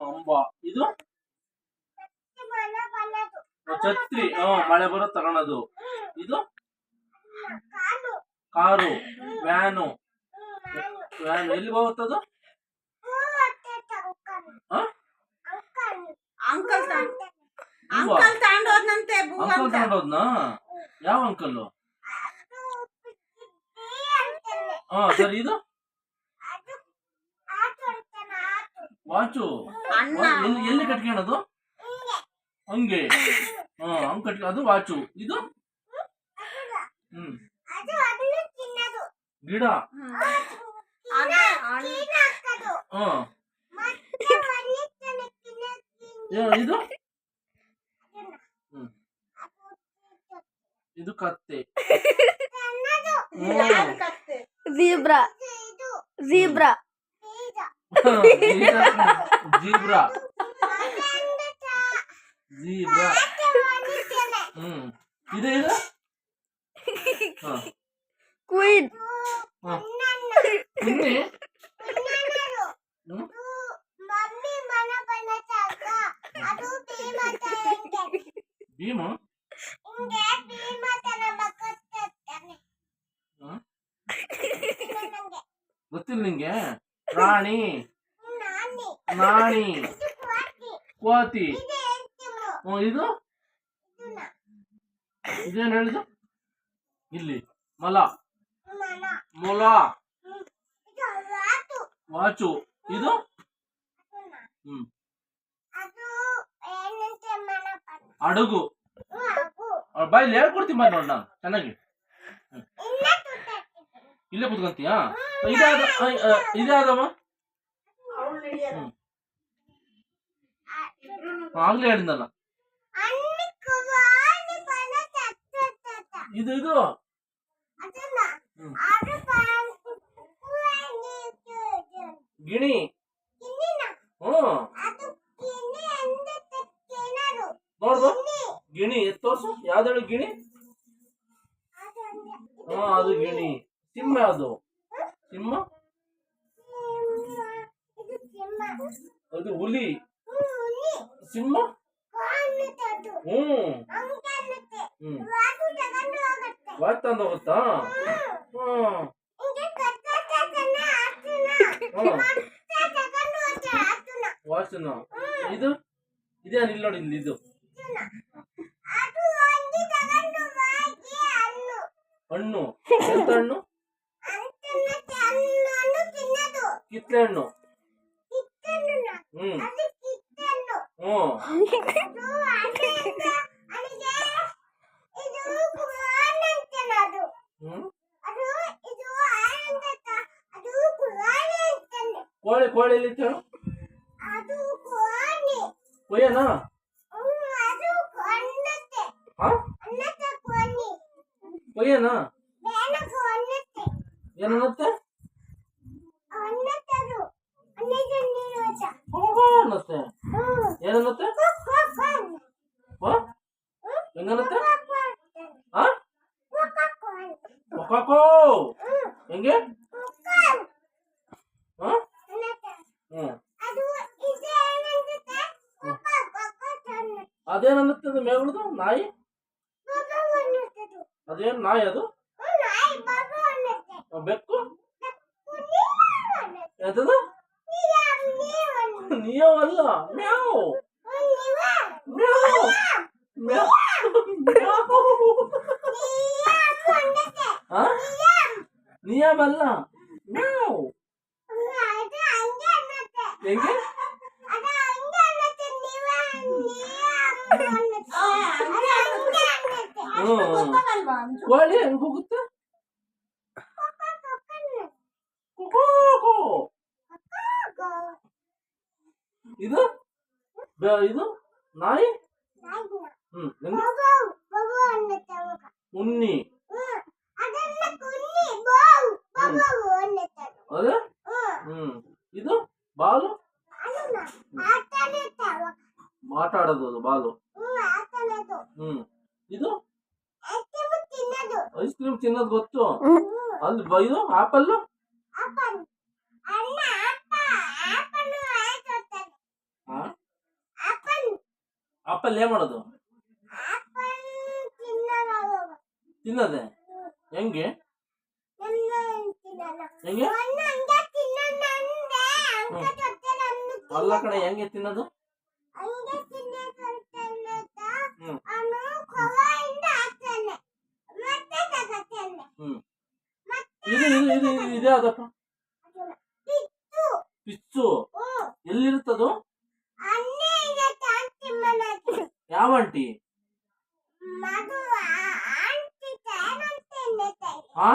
ಅಂಬ ಇದು ಛತ್ರಿ ಹ್ಮ್ ಮಳೆ ಬರೋ ತಗೊಳೋದು ಇದು ಕಾರು ವ್ಯಾನು ವ್ಯಾನ್ ಎಲ್ಲಿ ಹೋಗುತ್ತದು ಹ? ಅಂಕಲ್ ತಗೊಂಡ್ ಹೂವ? ಅಂಕಲ್ ತಗೊಂಡೋದ್ನಂತೆ ಬೂ ಅಂಕಲ್ ಅಂತ ತಗೊಂಡೋದ್ನಾ ಯಾವ ಅಂಕಲ್ ಹಾ ಸರಿ ಇದು ವಾಚು. ಎಲ್ಲಿ ಎಲ್ಲಿ ಕಟ್ಕೊಳ್ಳೋದು ಹಂಗೆ. ಹಾ ಹಂಗ್ ಕಟ್ಕ ಅದು ವಾಚು. ಇದು? ಹ್ಮ್. ಗಿಡ. ಹಾ. ಇದು? ಹ್ಮ್. ಇದು ಕತ್ತೆ? Zebra zebra zebra. ಜೀಬ್ರಾ. ಹ್ಮ್. ಇದು ಕ್ವೀನ್ ಭೀಮ? ಗೊತ್ತಿಲ್ಲ ನಿಂಗೆ. ರಾಣಿ. ನಾಣಿ. ಕೋತಿ ಇದು ಇದೇನು ಹೇಳಿದು ಇಲ್ಲಿ. ಮಲ. ಮೊಲ. ವಾಚು. ಇದು? ಹ್ಮ್. ಅಡುಗು. ಬಾಯಲ್ಲಿ ಹೇಳ್ಕೊಡ್ತೀನಿ ಬಾ ನೋಡಿ ನಾನು. ಚೆನ್ನಾಗಿ. ಇಲ್ಲೇ ಕುತ್ಕೊಂತೀಯಾ? ಇದಾದ ಇದಾದವ? ಆಗ್ಲೇ ಹೇಳಿದ್ನಲ್ಲ ಇದು ಇದು. ಗಿಣಿ? ಹ್ಮ್. ನೋಡ್ದು ಗಿಣಿ ತೋರ್ಸು. ಯಾವ್ದು ಗಿಣಿ? ಹಾ ಅದು ಗಿಣಿ. ಸಿಂಹ ಯಾವ್ದು ಸಿಂಹ? ಅದು ಹುಲಿ. ಸಿಂಹ? ಹ್ಮ್. ಹ್ಮ್. ವಾಚ್ ತಂದು ಹೋಗುತ್ತಾ ಹ್ಮ್. ವಾಚನ. ಇದು? ಇದೇ ಇಲ್ಲಿ ನೋಡಿ ಇಲ್ಲಿ ಇದು. ಹಣ್ಣು. ಎಂತ ಹಣ್ಣು? ಕಿತ್ಲೆ ಹಣ್ಣು ಹ್ಮ್. ಹ್ಮ್. ಕೋಳಿ ಕೋಳಿ ಎಲ್ಲಿ ಹೇಳು ಕೊಯ್ಯನಾ? ಹಾ? ಕೊಯ್ಯನಾ ಹೋಗೋ ಅನ್ನತ್ತೆ ಏನನ್ನತ್ತೆ? ಹೆಂಗನ್ನತ್ತೆ? ಒಕ್ಕಾಕೋ ಹೆಂಗೆ? ಹಾ? ಹ್ಮ್. ಅದೇನನ್ನತ್ತೆ ಅದು ಮೇಗುಳ್ದು ನಾಯಿ? ಅದೇನು ನಾಯಿ ಅದು? ಬೆಕ್ಕು? ಎಂತದು Yola. No. No. No. No. Huh? Niyam Allah. No. எங்க கோழி எங்க குத்து ಇದು? ಬ- ಇದು? ನಾಯಿ? ಹ್ಮ್ ಹೆಂಗೆ? ಉನ್ನಿ ಅದೇ? ಹ್ಮ್. ಇದು? ಬಾಲು? ಮಾತಾಡೋದು ಅದು ಬಾಲು. ಹ್ಮ್. ಇದು? ಐಸ್ ಕ್ರೀಮ್ ತಿನ್ನೋದು ಗೊತ್ತು? ಅಲ್ಲಿ ಬ- ಇದು? ಆಪಲ್ ಆಪಲ್ ಏನ್ ಮಾಡೋದು? ತಿನ್ನದೆ? ಹೆಂಗೆ? ಹೆಂಗೆ? ಅಲ್ಲ ಕಡೆ ಹೆಂಗೆ ತಿನ್ನೋದು? ಇದು- ಇದೇ ಅದಪ್ಪ ಪಿಚ್ಚು. ಎಲ್ಲಿರುತ್ತದು? ಯಾವ ಆಂಟಿ ಮಧು ಆಂಟಿ ಹಾ